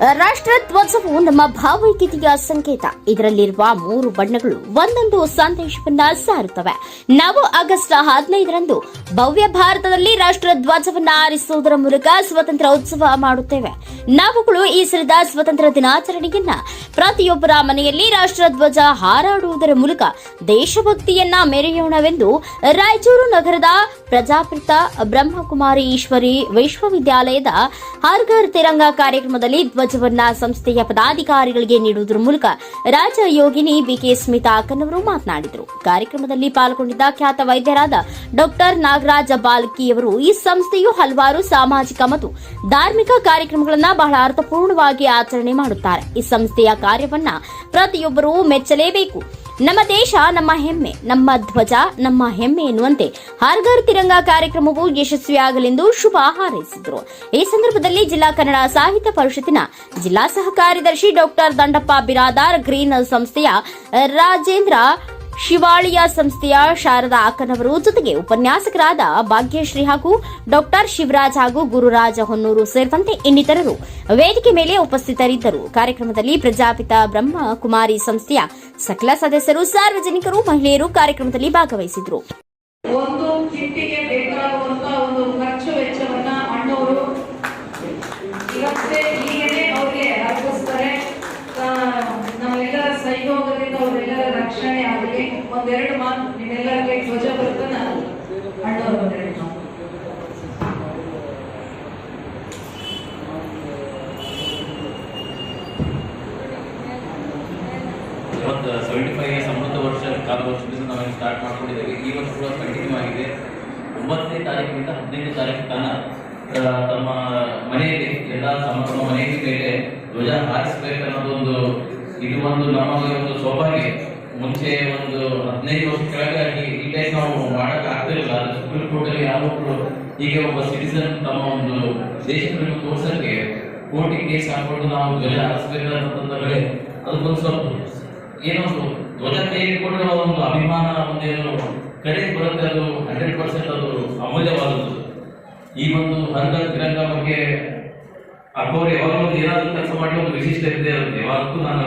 ರಾಷ್ಟ್ರಧ್ವಜವು ನಮ್ಮ ಭಾವೈಕ್ಯತೆಯ ಸಂಕೇತ. ಇದರಲ್ಲಿರುವ ಮೂರು ಬಣ್ಣಗಳು ಒಂದೊಂದು ಸಂದೇಶವನ್ನ ಸಾರುತ್ತವೆ. ನಾವು ಆಗಸ್ಟ್ ಹದಿನೈದರಂದು ಭವ್ಯ ಭಾರತದಲ್ಲಿ ರಾಷ್ಟ್ರಧ್ವಜವನ್ನ ಆರಿಸುವುದರ ಮೂಲಕ ಸ್ವತಂತ್ರ ಉತ್ಸವ ಮಾಡುತ್ತೇವೆ. ನಾವುಗಳು ಈ ಸರಿದ ಸ್ವತಂತ್ರ ದಿನಾಚರಣೆಯನ್ನ ಪ್ರತಿಯೊಬ್ಬರ ಮನೆಯಲ್ಲಿ ರಾಷ್ಟ್ರಧ್ವಜ ಹಾರಾಡುವುದರ ಮೂಲಕ ದೇಶಭಕ್ತಿಯನ್ನ ಮೆರೆಯೋಣವೆಂದು ರಾಯಚೂರು ನಗರದ ಪ್ರಜಾಪಿತ ಬ್ರಹ್ಮಕುಮಾರಿ ಈಶ್ವರಿ ವಿಶ್ವವಿದ್ಯಾಲಯದ ಹರ್ ಘರ್ ತಿರಂಗ ಕಾರ್ಯಕ್ರಮದಲ್ಲಿ ಧ್ವಜವನ್ನ ಸಂಸ್ಥೆಯ ಪದಾಧಿಕಾರಿಗಳಿಗೆ ನೀಡುವುದರ ಮೂಲಕ ರಾಜ ಯೋಗಿನಿ ಬಿಕೆ ಸ್ಮಿತಾ ಅಕ್ಕನವರು ಮಾತನಾಡಿದರು. ಕಾರ್ಯಕ್ರಮದಲ್ಲಿ ಪಾಲ್ಗೊಂಡಿದ್ದ ಖ್ಯಾತ ವೈದ್ಯರಾದ ಡಾಕ್ಟರ್ ನಾಗರಾಜ ಬಾಲ್ಕಿಯವರು ಈ ಸಂಸ್ಥೆಯು ಹಲವಾರು ಸಾಮಾಜಿಕ ಮತ್ತು ಧಾರ್ಮಿಕ ಕಾರ್ಯಕ್ರಮಗಳನ್ನು ಬಹಳ ಅರ್ಥಪೂರ್ಣವಾಗಿ ಆಚರಣೆ ಮಾಡುತ್ತಾರೆ. ಈ ಸಂಸ್ಥೆಯ ಕಾರ್ಯವನ್ನ ಪ್ರತಿಯೊಬ್ಬರೂ ಮೆಚ್ಚಲೇಬೇಕು. ನಮ್ಮ ದೇಶ, ನಮ್ಮ ಹೆಮ್ಮೆ, ನಮ್ಮ ಧ್ವಜ, ನಮ್ಮ ಹೆಮ್ಮೆ ಎನ್ನುವಂತೆ ಹರ್ ಘರ್ ತಿರಂಗ ಕಾರ್ಯಕ್ರಮವು ಯಶಸ್ವಿಯಾಗಲೆಂದು ಶುಭ ಹಾರೈಸಿದರು. ಈ ಸಂದರ್ಭದಲ್ಲಿ ಜಿಲ್ಲಾ ಕನ್ನಡ ಸಾಹಿತ್ಯ ಪರಿಷತ್ತಿನ ಜಿಲ್ಲಾ ಸಹ ಕಾರ್ಯದರ್ಶಿ ಡಾಕ್ಟರ್ ದಂಡಪ್ಪ ಬಿರಾದಾರ್, ಗ್ರೀನ್ ಸಂಸ್ಥೆಯ ರಾಜೇಂದ್ರ ಶಿವಾಳಿಯ ಸಂಸ್ಥೆಯ ಶಾರದಾ ಅಕ್ಕನವರು ಜೊತೆಗೆ ಉಪನ್ಯಾಸಕರಾದ ಭಾಗ್ಯಶ್ರೀ ಹಾಗೂ ಡಾಕ್ಟರ್ ಶಿವರಾಜ್ ಹಾಗೂ ಗುರುರಾಜ ಹೊನ್ನೂರು ಸೇರಿದಂತೆ ಇನ್ನಿತರರು ವೇದಿಕೆ ಮೇಲೆ ಉಪಸ್ಥಿತರಿದ್ದರು. ಕಾರ್ಯಕ್ರಮದಲ್ಲಿ ಪ್ರಜಾಪಿತ ಬ್ರಹ್ಮ ಕುಮಾರಿ ಸಂಸ್ಥೆಯ ಸಕಲ ಸದಸ್ಯರು, ಸಾರ್ವಜನಿಕರು, ಮಹಿಳೆಯರು ಕಾರ್ಯಕ್ರಮದಲ್ಲಿ ಭಾಗವಹಿಸಿದರು. ಒಂದು ಕಿಟ್ಟಿಗೆ ಬೇಕಾಗುವಂತ ಒಂದು ಖರ್ಚು ವೆಚ್ಚವನ್ನ ಅಣ್ಣವರು ಇವತ್ತೇ ಈಗಲೇ ಅವ್ರಿಗೆ ಅರ್ಪಿಸ್ತಾರೆ ಆ, ನಾವೆಲ್ಲರ ಸಹಯೋಗದಿಂದ ಅವರೆಲ್ಲರ ರಕ್ಷಣೆ ಆಗಲಿ ಒಂದೆರಡು ಮಾತು ನಿಮ್ಮೆಲ್ಲರಿಗೆ ಧ್ವಜ ಬರ್ತನ ಅಣ್ಣವರು ಒಂದೆರಡು ಮಾತು ಇವತ್ತು ಸೆವೆಂಟಿ ಫೈವ್ ಸಮೃದ್ಧ ವರ್ಷ ಕಾಲ ವರ್ಷದಿಂದ ನಾವು ಸ್ಟಾರ್ಟ್ ಮಾಡ್ಕೊಂಡಿದ್ದೇವೆ ಈ ವರ್ಷ ಕೂಡ ಕಂಟಿನ್ಯೂ ಒಂಬತ್ತನೇ ತಾರೀಕಿನಿಂದ ಹದಿನೈದು ತಾರೀಕು ತನಕ ತಮ್ಮ ಮನೆಯಲ್ಲಿ, ಎಲ್ಲ ತಮ್ಮ ಮನೆಯ ಮೇಲೆ ಧ್ವಜ ಹಾರಿಸಬೇಕನ್ನೋದೊಂದು ಇದು ಒಂದು ನಮಗೆ ಒಂದು ಸೌಭಾಗ್ಯ. ಮುಂಚೆ ಒಂದು ಹದಿನೈದು ವರ್ಷ ಕೆಳಗಾಗಿ ಈ ಟೈಪ್ ನಾವು ಮಾಡಕ್ ಆಗ್ತಿರಲಿಲ್ಲ. ಸುಪ್ರೀಂ ಕೋರ್ಟಲ್ಲಿ ಯಾವಾಗಲೂ ಹೀಗೆ ಒಬ್ಬ ಸಿಟಿಸನ್ ತಮ್ಮ ಒಂದು ದೇಶ ಪ್ರೇಮ ತೋರ್ಸಕ್ಕೆ ಕೋರ್ಟಿ ಕೇಸ್ ಹಾಕೊಂಡು ನಾವು ಧ್ವಜ ಹಾರಿಸಬೇಕಾದ್ರೆ ಅದಕ್ಕೊಂದು ಸ್ವಲ್ಪ ಏನೋ ಒಂದು ಧ್ವಜ ಕೊಡುವ ಒಂದು ಅಭಿಮಾನ ಒಂದೇನು ಕಡೆ ಬರುತ್ತೆ ಅದು ಹಂಡ್ರೆಡ್ ಪರ್ಸೆಂಟ್ ಅದು ಅಮೂಲ್ಯವಾದದ್ದು. ಈ ಒಂದು ಹಂಗ ತಿರಂಗ ಬಗ್ಗೆ ಅಕ್ಬರ್ ಯಾವಾಗಲೂ ಒಂದು ಏನಾದರೂ ಕೆಲಸ ಮಾಡಿ ಒಂದು ವಿಶಿಷ್ಟ ಇದ್ದೇ ಇರುತ್ತೆ ಯಾವತ್ತೂ ನಾನು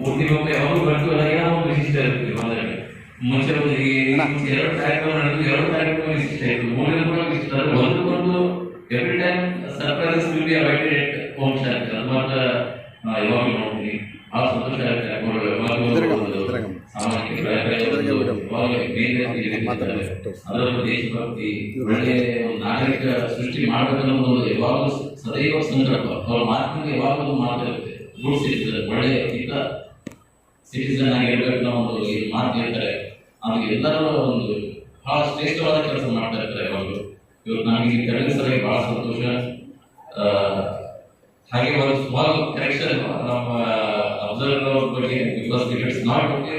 ಮೂರ್ತಿ ರೂಪ ಯಾವಾಗಲೂ ಬರ್ತೀವಲ್ಲ ಏನೋ ಒಂದು ವಿಶಿಷ್ಟ ಇರುತ್ತೆ ಒಂದರಲ್ಲಿ. ಮುಂಚೆ ಒಂದು ಎರಡು ಕಾರ್ಯಕ್ರಮ ನಡೆದು ಎರಡು ಕಾರ್ಯಕ್ರಮ ವಿಶಿಷ್ಟ ಇತ್ತು. ಮೂರನೇ ಕೂಡ ವಿಶಿಷ್ಟ. ಒಂದಕ್ಕೊಂದು every time surprises will be home ಶಾಂತಿ ಅದು ಮಾತ್ರ ಯಾವಾಗಲೂ ನೋಡ್ತೀನಿ ಆ ಸಂತೋಷ ಆಗುತ್ತೆ ಅಕ್ಬರ್ ಯಾವಾಗಲೂ ಒಂದು ಸಾಮಾಜಿಕ ಪ್ರಯತ್ನ ಯಾವಾಗಲೂ ಬೇರೆ ರೀತಿ ಇರ್ತಾರೆ. ಒಳ್ಳೆ ಒಂದು ನಾಗರಿಕ ಸೃಷ್ಟಿ ಮಾಡಬೇಕನ್ನೋದು ಯಾವಾಗಲೂ ಸದೈವ ಸಂಕಲ್ಪ. ಅವರ ಮಾತಿನಲ್ಲಿ ಯಾವಾಗಲೂ ಮಾತಾಡುತ್ತೆ ಗುಡ್ ಸಿಟಿಸನ್ ಒಳ್ಳೆಯ ಹಿತ ಸಿಟಿಸನ್ ಆಗಿರ್ಬೇಕು ಅನ್ನೋ ಒಂದು ಮಾತು ಹೇಳ್ತಾರೆ. ಅದು ಎಲ್ಲರೂ ಒಂದು ಬಹಳ ಶ್ರೇಷ್ಠವಾದ ಕೆಲಸ ಮಾಡ್ತಾ ಇರ್ತಾರೆ ಯಾವಾಗಲೂ. ಇವತ್ತು ನನಗೆ ಸಲ ಬಹಳ ಸಂತೋಷ. ಹಾಗೆ ಒಂದು ಸ್ಮಾಲ್ ಕರೆಕ್ಷನ್ ನಮ್ಮ ಅಬ್ಸರ್ವರ್ ಬಗ್ಗೆ ಬಿಕಾಸ್ ನಾಟ್ ಓಕೆ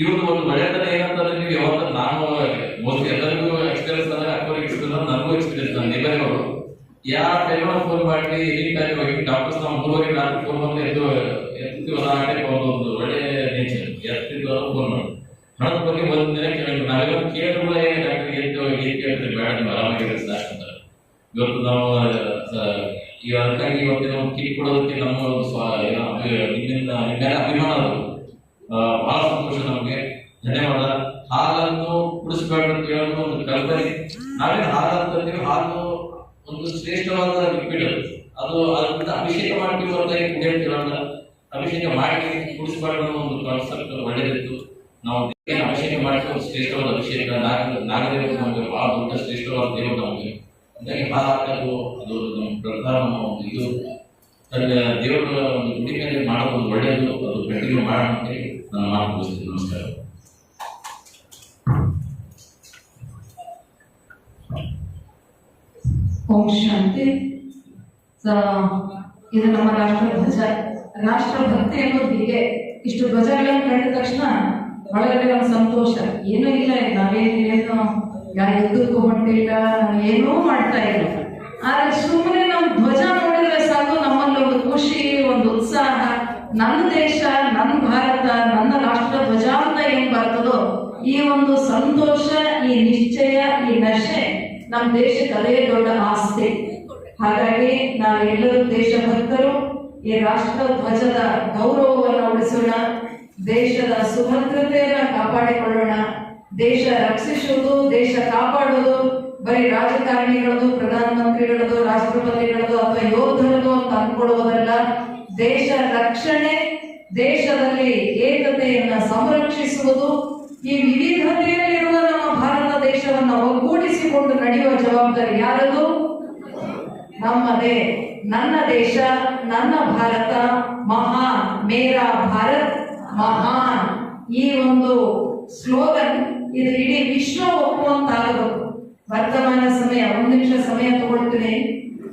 ಇವ್ರದ್ದು ಒಂದು ಒಳ್ಳೆತನ ಏನಂತಾರೆ ನೀವು ಯಾವಾಗ ನಾನು ಮೋಸ್ಟ್ಲಿ ಎಲ್ಲರಿಗೂ ಎಕ್ಸ್ಪೀರಿಯನ್ಸ್ ಅಂದ್ರೆ ಅಕ್ಕವ್ರಿಗೆ ಎಕ್ಸ್ಪೀರಿಯನ್ಸ್ ನನಗೂ ಎಕ್ಸ್ಪೀರಿಯನ್ಸ್ ನನ್ನ ನೇಬರ್ಗಳು ಯಾವ ಟೈಮ್ ಫೋನ್ ಮಾಡಿ ಈ ಟೈಮ್ ಹೋಗಿ ಡಾಕ್ಟರ್ಸ್ ನಾವು ಮೂರುವರೆ ನಾಲ್ಕು ಫೋನ್ ಬಂದು ಎದ್ದು ಎತ್ತಿವಲ್ಲ ಆ ಟೈಪ್ ಒಂದು ಒಳ್ಳೆ ನೇಚರ್ ಎತ್ತಿದ್ದು ಫೋನ್ ಮಾಡಿ. ಹಣದ ಬಗ್ಗೆ ಒಂದು ದಿನ ಕೇಳಿದ್ರು ನಾವೆಲ್ಲ ಕೇಳಿದ್ರೆ ಡಾಕ್ಟರ್ ಎದ್ದು ಏನ್ ಕೇಳ್ತೀರಿ? ಬೇಡ, ನೀವು ಅಂತಾರೆ. ಇವತ್ತು ನಾವು ಈ ಅದಕ್ಕಾಗಿ ಇವತ್ತಿನ ಕಿಟ್ ಕೊಡೋದಕ್ಕೆ ನಮ್ಮ ಏನೋ ನಿಮ್ಮಿಂದ ನಿಮ್ಮ ಅಭಿಮಾನ ಅದು. ಬಹಳ ಸಂತೋಷ ನಮಗೆ. ಧನ್ಯವಾದ. ಹಾಲನ್ನು ಕುಡಿಸಬೇಕು ಅಂತ ಹೇಳೋದು ಒಂದು ಕಲ್ಪನೆ. ನಾವೇನು ಹಾಲು ಅಂತ ಹಾಲು ಒಂದು ಶ್ರೇಷ್ಠವಾದ ಲಿಕ್ವಿಡ್ ಅದು. ಅದು ಅದರಿಂದ ಅಭಿಷೇಕ ಮಾಡ್ತೀವಿ ಅಂತ ಕುಡಿಯೋದಿಲ್ಲ ಅಭಿಷೇಕ ಮಾಡಿ ಕುಡಿಸಬಾರ್ದು ಅನ್ನೋ ಒಂದು ಕಾನ್ಸೆಪ್ಟ್ ಒಳ್ಳೆದಿತ್ತು. ನಾವು ಅಭಿಷೇಕ ಮಾಡಿದ್ರೆ ಶ್ರೇಷ್ಠವಾದ ಅಭಿಷೇಕ. ನಾಗ ನಮಗೆ ಬಹಳ ದೊಡ್ಡ ಶ್ರೇಷ್ಠವಾದ ದೇವರು ನಮಗೆ. ಹಾಗಾಗಿ ಹಾಲು ಅದು ನಮ್ಮ ಪ್ರಧಾನ ಒಂದು ಇದು. ದೇವರ ಒಂದು ಗುಡಿ ಮೇಲೆ ಮಾಡೋದು ಒಂದು ಒಳ್ಳೆಯದು. ಅದು ಕಂಟಿನ್ಯೂ ಮಾಡೋಣ ಅಂತ ನಾನು ಮಾತು ನಮಸ್ಕಾರ ಓಂ ಶಾಂತಿ. ಇದು ನಮ್ಮ ರಾಷ್ಟ್ರ ಧ್ವಜ. ರಾಷ್ಟ್ರಭಕ್ತಿ ಅನ್ನೋದು ಹೀಗೆ. ಇಷ್ಟು ಧ್ವಜಗಳನ್ನು ಕಂಡ ತಕ್ಷಣ ಒಳಗಡೆ ನಮ್ಮ ಸಂತೋಷ. ಏನೂ ಇಲ್ಲ, ನಾವೇನು ಏನು ಯಾರು ಎದ್ದು ಹೊಂಟಿಲ್ಲ ಏನೂ ಮಾಡ್ತಾ ಇಲ್ಲ. ಆದ್ರೆ ಸುಮ್ಮನೆ ನಾವು ಧ್ವಜ ನೋಡಿದ್ರೆ ಸಾಕು ನಮ್ಮಲ್ಲಿ ಒಂದು ಖುಷಿ, ಒಂದು ಉತ್ಸಾಹ ನನ್ನ ದೇಶ, ನನ್ನ ಭಾರತ, ನನ್ನ ರಾಷ್ಟ್ರ ಧ್ವಜ ಅಂತ ಏನ್ ಈ ಒಂದು ಸಂತೋಷ, ಈ ನಿಶ್ಚಯ, ಈ ನಶೆ ನಮ್ಮ ದೇಶಕ್ಕೆ ಅದೇ ದೊಡ್ಡ ಆಸ್ತಿ. ಹಾಗಾಗಿ ನಾವೆಲ್ಲರೂ ದೇಶಭಕ್ತರು, ಈ ರಾಷ್ಟ್ರ ಧ್ವಜದ ಗೌರವವನ್ನು ಉಳಿಸೋಣ, ದೇಶದ ಸುಭದ್ರತೆಯನ್ನ ಕಾಪಾಡಿಕೊಳ್ಳೋಣ, ದೇಶ ರಕ್ಷಿಸುವುದು ದೇಶ ಕಾಪಾಡುವುದು ಬರೀ ರಾಜಕಾರಣಿಗಳದು, ಪ್ರಧಾನಮಂತ್ರಿಗಳದು, ರಾಷ್ಟ್ರಪತಿಗಳದು ಅಥವಾ ಯೋಧರದು ಅಂತ ಅನ್ಕೊಳ್ಳುವುದಲ್ಲ ದೇಶ ರಕ್ಷಣೆ, ದೇಶದಲ್ಲಿ ಏಕತೆಯನ್ನ ಸಂರಕ್ಷಿಸುವುದು ಈ ವಿವಿಧತೆಯಲ್ಲಿರುವ ನಮ್ಮ ಭಾರತ ದೇಶವನ್ನು ಒಗ್ಗೂಡಿಸಿಕೊಂಡು ನಡೆಯುವ ಜವಾಬ್ದಾರಿ ಯಾರದು? ನಮ್ಮದೇ, ನನ್ನ ದೇಶ, ನನ್ನ ಭಾರತ, ಮಹಾನ್, ಮೇರಾ ಭಾರತ್, ಮಹಾನ್. ಈ ಒಂದು ಸ್ಲೋಗನ್ ಇದು ಇಡೀ ವಿಶ್ವ ಒಪ್ಪುವಂತಾಗಬೇಕು. ವರ್ತಮಾನ ಸಮಯ, ಒಂದು ನಿಮಿಷ ಸಮಯ ತಗೊಳ್ತೀನಿ.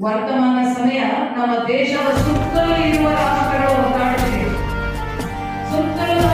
ವರ್ತಮಾನ ಸಮಯ ನಮ್ಮ ದೇಶದ ಸುತ್ತಲೂ ಇರುವ ರಾಷ್ಟ್ರಗಳು ಒದ್ದಾಡುತ್ತಿವೆ ಸುತ್ತಲೂ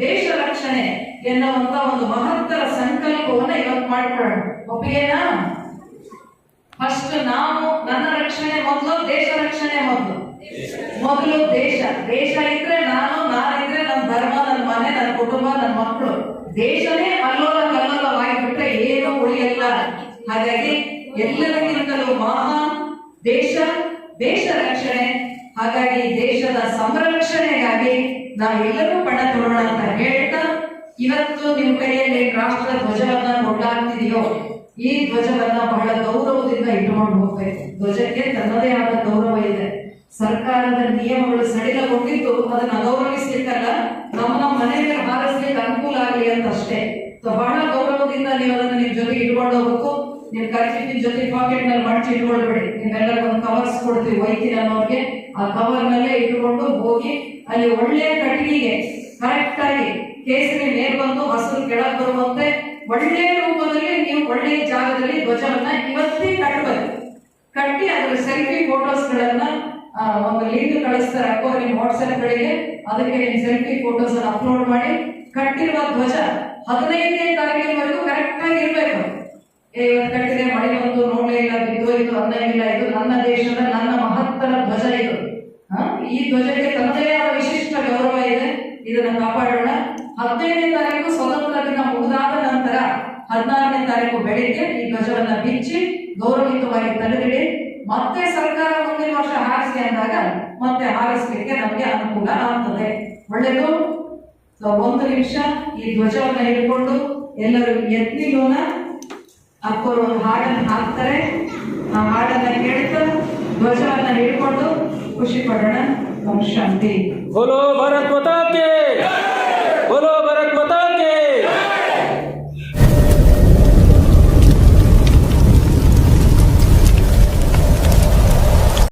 ದೇಶ ರಕ್ಷಣೆ ಎನ್ನುವಂತ ಒಂದು ಮಹತ್ತರ ಸಂಕಲ್ಪವನ್ನ ಇವತ್ತು ಮಾಡ್ಕೊಳ್ಳೋಣ. ಒಪ್ಪಿಗೆನಾ? ಫಸ್ಟ್ ನಾವು ನನ್ನ ರಕ್ಷಣೆ ಮೊದಲು, ದೇಶ ರಕ್ಷಣೆ ಮೊದಲು. ಮೊದಲು ದೇಶ. ದೇಶ ಇದ್ರೆ ನಾನು ನಾನಿದ್ರೆ ನನ್ನ ಧರ್ಮ ನನ್ನ ಮನೆ ನನ್ನ ಕುಟುಂಬ ನನ್ನ ಮಕ್ಕಳು ದೇಶನೇ ಅಲ್ಲೋಲ ಕಲ್ಲೋಲವಾಗಿಬಿಟ್ರೆ ಏನು ಉಳಿಯಲ್ಲ. ಹಾಗಾಗಿ ಎಲ್ಲರಿಗಿಂತಲೂ ಮಹಾನ್ ದೇಶ ದೇಶ ರಕ್ಷಣೆ. ಹಾಗಾಗಿ ದೇಶದ ಸಂರಕ್ಷಣೆಗಾಗಿ ನಾವೆಲ್ಲರೂ ಪಣ ತೊಡೋಣ ಅಂತ ಹೇಳ್ತಾ ಇವತ್ತು ನಿಮ್ಮ ಕೈಯಲ್ಲಿ ರಾಷ್ಟ್ರ ಧ್ವಜವನ್ನ ಕೊಡ್ಲಾಗ್ತಿದೆಯೋ ಈ ಧ್ವಜವನ್ನ ಬಹಳ ಗೌರವದಿಂದ ಇಟ್ಟುಕೊಂಡು ಹೋಗ್ಬೇಕು ಧ್ವಜಕ್ಕೆ ತನ್ನದೇ ಆದ ಗೌರವ ಇದೆ. ಸರ್ಕಾರದ ನಿಯಮಗಳು ಸಡಿಲಗೊಂಡಿದ್ದು ಅದನ್ನ ಗೌರವಿಸ್ಲಿಕ್ಕಲ್ಲ, ನಮ್ಮ ನಮ್ಮ ಮನೆಯಲ್ಲಿ ಹಾರಿಸ್ಲಿಕ್ಕೆ ಅನುಕೂಲ ಆಗಲಿ ಅಂತ ಅಷ್ಟೇ ಬಹಳ ಗೌರವದಿಂದ ನೀವು ಅದನ್ನ ನಿಮ್ ಜೊತೆ ಇಟ್ಕೊಂಡು ಹೋಗ್ಬೇಕು. ನಿಮ್ ಕರೆಕ್ಟ್ ಜೊತೆ ಪಾಕೆಟ್ನಲ್ಲಿ ಮಡಚಿ ಇಟ್ಕೊಳ್ಬೇಡಿ ನಿಮ್ಮೆಲ್ಲರಿಗೂ ಒಂದು ಕವರ್ಸ್ ಕೊಡ್ತೀವಿ, ಒಯ್ತೀನಿ ಅನ್ನೋರ್ಗೆ. ಆ ಕವರ್ ನಲ್ಲೇ ಇಟ್ಕೊಂಡು ಹೋಗಿ, ಅಲ್ಲಿ ಒಳ್ಳೆ ಕಟ್ಟಿಗೆಗೆ ಕರೆಕ್ಟ್ ಆಗಿ ಕೇಸರಿ ಮೇಲ್ ಬಂದು ಹಸಿರು ಕೆಳಗೆ ಬರುವಂತೆ ಒಳ್ಳೆ ರೂಪದಲ್ಲಿ ನೀವು ಒಳ್ಳೆ ಜಾಗದಲ್ಲಿ ಧ್ವಜವನ್ನ ಇವತ್ತೇ ಕಟ್ಟಬೇಕು. ಕಟ್ಟಿ ಅದರ ಸೆಲ್ಫಿ ಫೋಟೋಸ್ಗಳನ್ನ ಒಂದು ಲಿಂಕ್ ಕಳಿಸ್ತಾರೆ ಅಕ್ಕೋ ನಿಮ್ಮ ವಾಟ್ಸ್ಆಪ್ ಗಳಿಗೆ. ಅದಕ್ಕೆ ನಿಮ್ಮ ಸೆಲ್ಫಿ ಫೋಟೋಸ್ ಅನ್ನ ಅಪ್ಲೋಡ್ ಮಾಡಿ. ಕಟ್ಟಿರುವ ಧ್ವಜ ಹದಿನೈದನೇ ತಾರೀಕಿನವರೆಗೂ ಕರೆಕ್ಟ್ ಆಗಿ ಇರ್ಬೇಕು. ಕಟ್ಟಿದೆ ಮಳೆ ಒಂದು ನೋಡೇ ಇಲ್ಲ, ಬಿದ್ದೋಯ್ತು ಇಲ್ಲ ಇದು ನನ್ನ ದೇಶದ ನನ್ನ ಮಹತ್ತರ ಧ್ವಜ ಇದು. ಈ ಧ್ವಜಕ್ಕೆ ಆದ ವಿಶಿಷ್ಟ ಗೌರವ ಇದೆ. ಇದನ್ನು ಕಾಪಾಡೋಣ. ಹದಿನೈದನೇ ತಾರೀಕು ಸ್ವತಂತ್ರ ದಿನ ಮುಗಿದಾದ ನಂತರ ಹದಿನಾರನೇ ತಾರೀಕು ಬೆಳಿಗ್ಗೆ ಈ ಧ್ವಜವನ್ನು ಬಿಚ್ಚಿ ಗೌರವಯುತವಾಗಿ ತೆಗೆದಿಡಿ ಮತ್ತೆ ಸರ್ಕಾರ ಮುಂದಿನ ವರ್ಷ ಹಾರಿಸಿ ಅಂದಾಗ ಮತ್ತೆ ಹಾರಿಸಲಿಕ್ಕೆ ನಮಗೆ ಅನುಕೂಲ ಆಗ್ತದೆ. ಒಳ್ಳೆಯದು ಒಂದು ನಿಮಿಷ ಈ ಧ್ವಜವನ್ನು ಹಿಡ್ಕೊಂಡು ಎಲ್ಲರೂ ಎತ್ತಿಲೋನ ಅಕ್ಕೋರು ಒಂದು ಹಾಡನ್ನು ಹಾಕ್ತಾರೆ. ಆ ಹಾಡನ್ನ ಕೇಳ್ತಾ ಧ್ವಜವನ್ನ ಹಿಡ್ಕೊಂಡು ಖುಷಿ ಪಡೋಣ. ಶಾಂತಿ. ಬೋಲೋ ಭಾರತ್